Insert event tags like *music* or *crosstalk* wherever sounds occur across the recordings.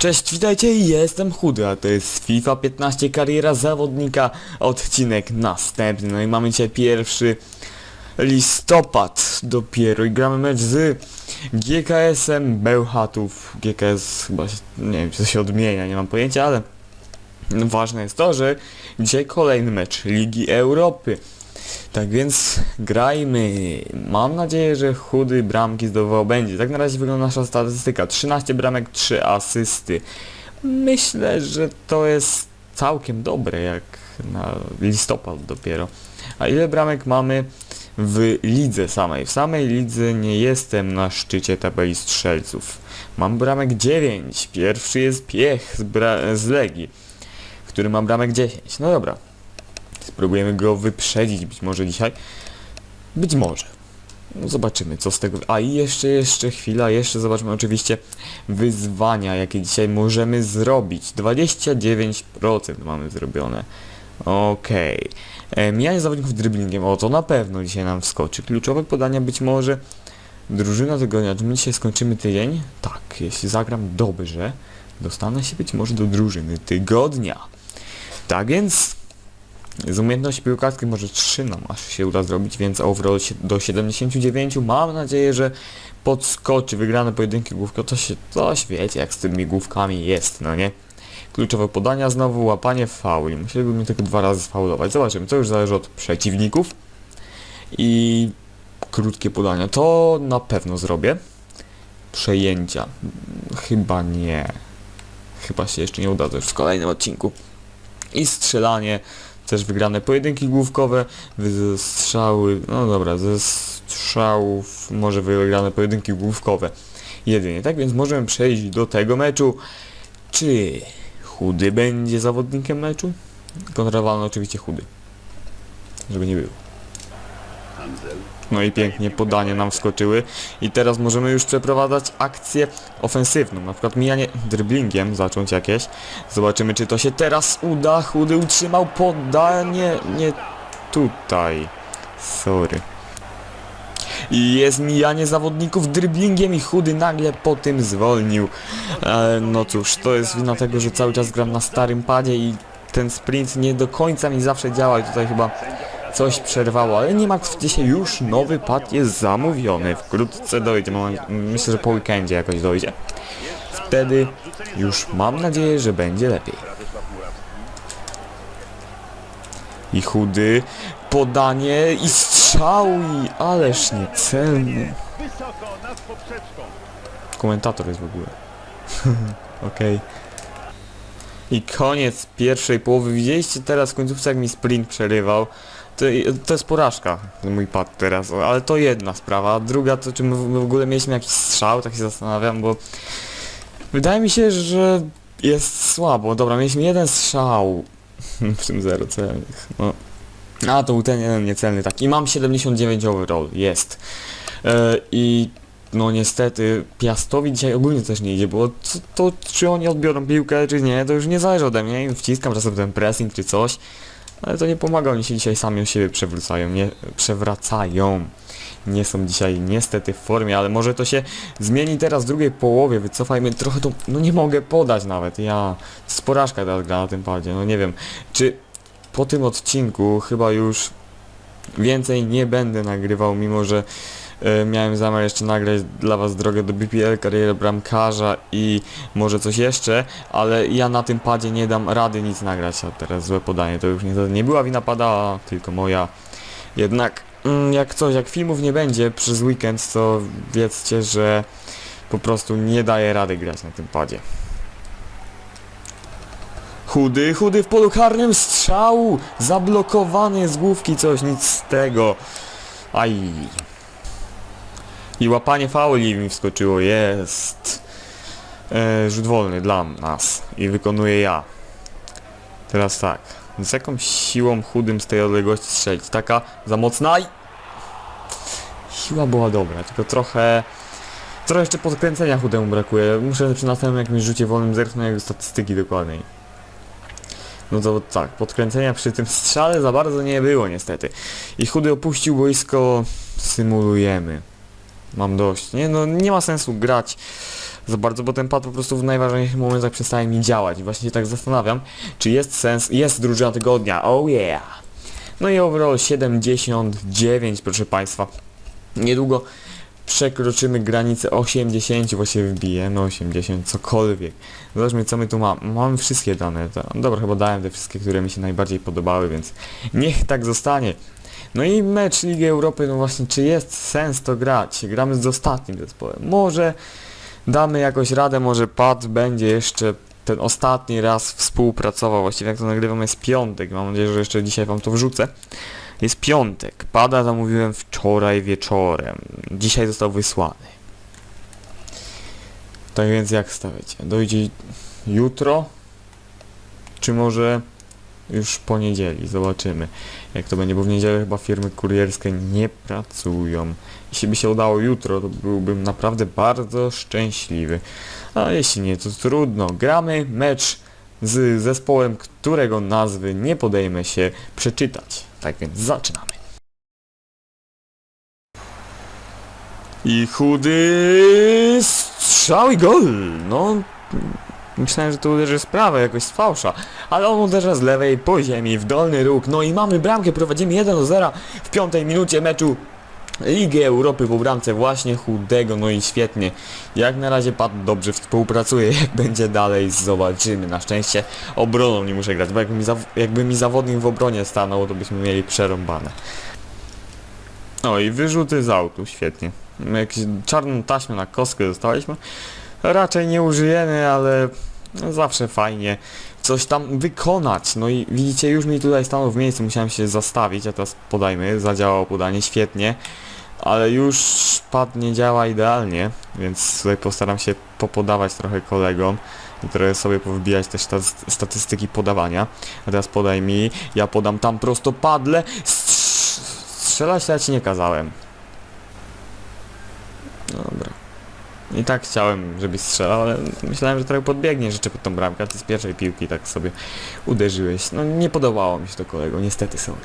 Cześć, witajcie, jestem Chudy, a to jest FIFA 15 kariera zawodnika, odcinek następny. No i mamy dzisiaj pierwszy listopad dopiero i gramy mecz z GKS-em Bełchatów. GKS chyba, się, nie wiem, to się odmienia, nie mam pojęcia, ale ważne jest to, że dzisiaj kolejny mecz Ligi Europy. Tak więc grajmy. Mam nadzieję, że chudy bramki zdobywał będzie. Tak na razie wygląda nasza statystyka. 13 bramek, 3 asysty. Myślę, że to jest całkiem dobre jak na listopad dopiero. A ile bramek mamy w lidze samej? W samej lidze nie jestem na szczycie tabeli strzelców. Mam bramek 9. Pierwszy jest Piech z, bra- z Legii, który ma bramek 10. No dobra. Spróbujemy go wyprzedzić być może dzisiaj. Być może. No zobaczymy co z tego. A i jeszcze, jeszcze chwila, jeszcze zobaczmy oczywiście wyzwania, jakie dzisiaj możemy zrobić. 29% mamy zrobione. Okej. Okay. Mijanie zawodników dribblingiem. O, to na pewno dzisiaj nam wskoczy. Kluczowe podania być może. Drużyna tygodnia. Czy my dzisiaj skończymy tydzień? Tak, jeśli zagram dobrze, dostanę się być może do drużyny tygodnia. Tak więc z umiejętności piłkarskiej może 3 nam aż się uda zrobić, więc overall do 79. Mam nadzieję, że podskoczy wygrane pojedynki główko. To się, coś wiecie, jak z tymi główkami jest, no nie? Kluczowe podania znowu, łapanie fauli. Musieliby tylko dwa razy sfaulować. Zobaczymy, to już zależy od przeciwników. I krótkie podania. To na pewno zrobię. Przejęcia. Chyba nie. Chyba się jeszcze nie uda, to już w kolejnym odcinku. I strzelanie też wygrane pojedynki główkowe, ze strzały, no dobra, ze strzałów może wygrane pojedynki główkowe jedynie, tak więc możemy przejść do tego meczu. Czy chudy będzie zawodnikiem meczu? Kontrowalny oczywiście chudy, żeby nie było. No i pięknie podanie nam wskoczyły i teraz możemy już przeprowadzać akcję ofensywną, na przykład mijanie dribblingiem zacząć jakieś. Zobaczymy czy to się teraz uda. Chudy utrzymał podanie, nie tutaj. Sorry. I jest mijanie zawodników dribblingiem i chudy nagle po tym zwolnił. E, no cóż, to jest wina tego, że cały czas gram na starym padzie i ten sprint nie do końca mi zawsze działa i tutaj chyba coś przerwało, ale nie martwcie się, już nowy pad jest zamówiony, wkrótce dojdzie, myślę, że po weekendzie jakoś dojdzie. Wtedy już mam nadzieję, że będzie lepiej. I chudy, podanie i strzał i ależ niecelny. Komentator jest w ogóle. *laughs* Okej. I koniec pierwszej połowy. Widzieliście teraz w końcówce jak mi sprint przerywał. To, to jest porażka, mój pad teraz, ale to jedna sprawa. Druga to czy my w ogóle mieliśmy jakiś strzał, tak się zastanawiam, bo wydaje mi się, że jest słabo. Dobra, mieliśmy jeden strzał, w tym zero celnych. No. A to był ten jeden niecelny, tak. I mam 79 overall, jest. E, I no niestety Piastowi dzisiaj ogólnie też nie idzie, bo to, to czy oni odbiorą piłkę, czy nie, to już nie zależy ode mnie. Wciskam czasem ten pressing czy coś, ale to nie pomaga, oni się dzisiaj sami o siebie przewracają, nie, przewracają. Nie są dzisiaj niestety w formie, ale może to się zmieni teraz w drugiej połowie, wycofajmy trochę to, no nie mogę podać nawet, ja, z porażka teraz gra na tym padzie, no nie wiem, czy po tym odcinku chyba już więcej nie będę nagrywał, mimo że miałem zamiar jeszcze nagrać dla was drogę do BPL, karierę bramkarza i może coś jeszcze, ale ja na tym padzie nie dam rady nic nagrać, a teraz złe podanie, to już nie, nie była wina pada, tylko moja. Jednak mm, jak coś, jak filmów nie będzie przez weekend, to wiedzcie, że po prostu nie daję rady grać na tym padzie. Chudy, chudy w polu karnym, strzał! Zablokowany z główki coś, nic z tego. Aj. I łapanie fauli mi wskoczyło, jest. E, rzut wolny dla nas i wykonuję ja. Teraz tak. Z jaką siłą chudym z tej odległości strzelić? Taka za mocna i... Siła była dobra, tylko trochę... Trochę jeszcze podkręcenia chudemu brakuje. Muszę przy następnym jakimś rzucie wolnym zerknąć jego statystyki dokładniej. No to tak, podkręcenia przy tym strzale za bardzo nie było niestety. I chudy opuścił boisko, symulujemy. Mam dość. Nie no, nie ma sensu grać za bardzo, bo ten pad po prostu w najważniejszych momentach przestaje mi działać. Właśnie się tak zastanawiam, czy jest sens, jest drużyna tygodnia, oh yeah! No i overall 79, proszę Państwa. Niedługo przekroczymy granicę 80, właściwie wbijemy 80, cokolwiek. Zobaczmy co my tu mamy. Mamy wszystkie dane. Dobra, chyba dałem te wszystkie, które mi się najbardziej podobały, więc niech tak zostanie. No i mecz Ligi Europy, no właśnie, czy jest sens to grać? Gramy z ostatnim zespołem. Może damy jakoś radę, może Pat będzie jeszcze ten ostatni raz współpracował. Właściwie jak to nagrywam jest piątek. Mam nadzieję, że jeszcze dzisiaj wam to wrzucę. Jest piątek. Pada zamówiłem wczoraj wieczorem. Dzisiaj został wysłany. Tak więc jak stawiacie? Dojdzie jutro? Czy może już po niedzieli? Zobaczymy. Jak to będzie, bo w niedzielę chyba firmy kurierskie nie pracują. Jeśli by się udało jutro, to byłbym naprawdę bardzo szczęśliwy. A jeśli nie, to trudno. Gramy mecz z zespołem, którego nazwy nie podejmę się przeczytać. Tak więc zaczynamy. I chudy strzał i gol. No, myślałem, że to uderzy w sprawę, jakoś z fałsza. Ale on uderza z lewej po ziemi, w dolny róg. No i mamy bramkę, prowadzimy 1 do 0 w piątej minucie meczu Ligi Europy po bramce właśnie chudego, no i świetnie. Jak na razie Pat dobrze współpracuje, *laughs* jak będzie dalej zobaczymy. Na szczęście obroną nie muszę grać, bo jakby mi, zaw- jakby mi zawodnik w obronie stanął, to byśmy mieli przerąbane. No i wyrzuty z autu, świetnie. Jakąś czarną taśmę na kostkę dostaliśmy. Raczej nie użyjemy, ale zawsze fajnie coś tam wykonać. No i widzicie, już mi tutaj stanął w miejscu, musiałem się zastawić, a teraz podajmy, zadziałało podanie, świetnie. Ale już pad nie działa idealnie, więc tutaj postaram się popodawać trochę kolegom trochę sobie powybijać też sta statystyki podawania. A teraz podaj mi, ja podam tam prostopadle. Strz- Strzelać to ja ci nie kazałem. Dobra. I tak chciałem, żebyś strzelał, ale myślałem, że trochę podbiegnie rzeczy pod tą bramkę, a ty z pierwszej piłki tak sobie uderzyłeś. No nie podobało mi się to kolego, niestety sorry.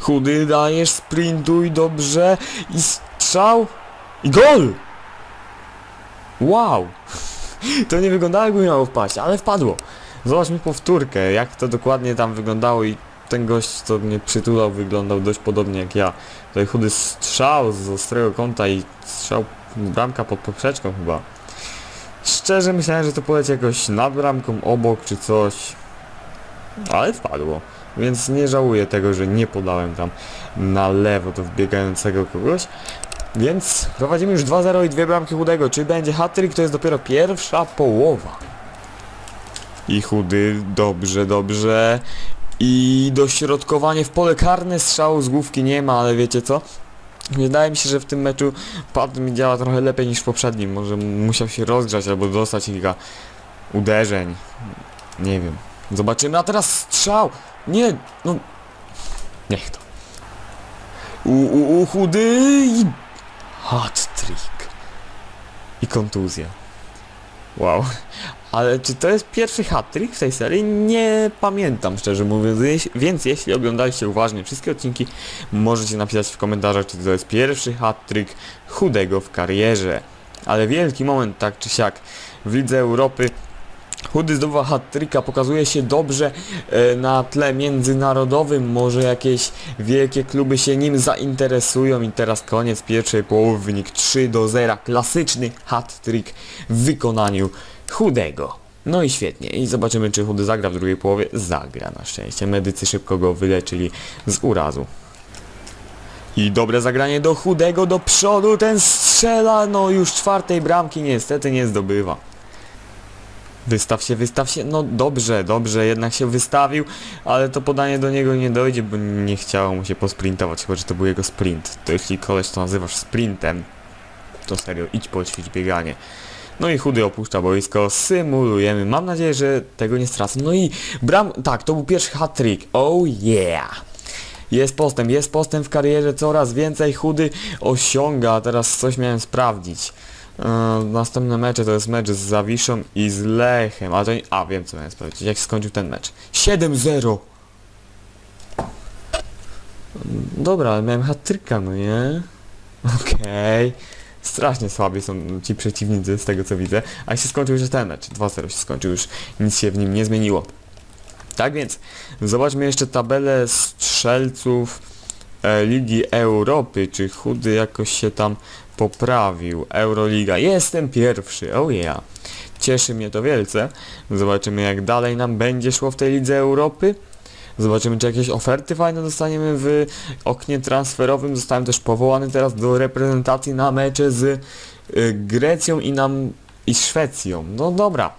Chudy dajesz, sprintuj dobrze i strzał i gol! Wow! *laughs* To nie wyglądało jakby miało wpaść, ale wpadło. Zobaczmy powtórkę, jak to dokładnie tam wyglądało i ten gość, co mnie przytulał, wyglądał dość podobnie jak ja. Tutaj chudy strzał z ostrego kąta i strzał bramka pod poprzeczką chyba. Szczerze myślałem, że to poleci jakoś nad bramką, obok czy coś. Ale wpadło. Więc nie żałuję tego, że nie podałem tam na lewo do wbiegającego kogoś. Więc prowadzimy już 2-0 i dwie bramki chudego. Czy będzie hat-trick? To jest dopiero pierwsza połowa. I chudy, dobrze, dobrze. I dośrodkowanie w pole karne, strzału z główki nie ma, ale wiecie co? Wydaje mi się, że w tym meczu pad mi działa trochę lepiej niż w poprzednim. Może musiał się rozgrzać albo dostać kilka uderzeń. Nie wiem. Zobaczymy, a teraz strzał! Nie, no... Niech to. U, u, u chudy i... Hat-trick. I kontuzja. Wow. Ale czy to jest pierwszy hat-trick w tej serii? Nie pamiętam szczerze mówiąc, więc jeśli oglądaliście uważnie wszystkie odcinki, możecie napisać w komentarzach, czy to jest pierwszy hat-trick chudego w karierze. Ale wielki moment, tak czy siak, w Lidze Europy. Chudy zdobywa hat-tricka, pokazuje się dobrze e, na tle międzynarodowym, może jakieś wielkie kluby się nim zainteresują. I teraz koniec pierwszej połowy, wynik 3 do 0, klasyczny hat-trick w wykonaniu Chudego. No i świetnie, i zobaczymy czy Chudy zagra w drugiej połowie, zagra na szczęście, medycy szybko go wyleczyli z urazu. I dobre zagranie do Chudego, do przodu, ten strzela, no już czwartej bramki niestety nie zdobywa. Wystaw się, wystaw się. No dobrze, dobrze, jednak się wystawił, ale to podanie do niego nie dojdzie, bo nie chciało mu się posprintować, chyba że to był jego sprint. To jeśli koleś to nazywasz sprintem, to serio, idź poćwicz bieganie. No i chudy opuszcza boisko, symulujemy. Mam nadzieję, że tego nie stracę. No i bram... Tak, to był pierwszy hat-trick. Oh yeah! Jest postęp, jest postęp w karierze, coraz więcej chudy osiąga. Teraz coś miałem sprawdzić. Yy, następne mecze to jest mecz z Zawiszą i z Lechem. A to. A, wiem co miałem sprawdzić. Jak skończył ten mecz. 7-0! Dobra, ale miałem hat-tricka, no nie? Okej. Strasznie słabi są ci przeciwnicy z tego co widzę. A się skończył już ten mecz. 2-0 się skończył już. Nic się w nim nie zmieniło. Tak więc zobaczmy jeszcze tabelę strzelców e, Ligi Europy. Czy chudy jakoś się tam poprawił? Euroliga. Jestem pierwszy. Oh yeah. Cieszy mnie to wielce. Zobaczymy jak dalej nam będzie szło w tej Lidze Europy. Zobaczymy czy jakieś oferty fajne dostaniemy w oknie transferowym. Zostałem też powołany teraz do reprezentacji na mecze z y, Grecją i nam i Szwecją. No dobra.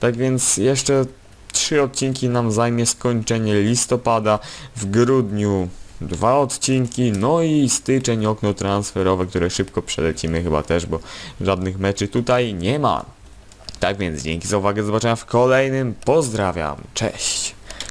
Tak więc jeszcze trzy odcinki nam zajmie skończenie listopada. W grudniu dwa odcinki, no i styczeń okno transferowe, które szybko przelecimy chyba też, bo żadnych meczy tutaj nie ma. Tak więc dzięki za uwagę, do zobaczenia w kolejnym. Pozdrawiam, cześć!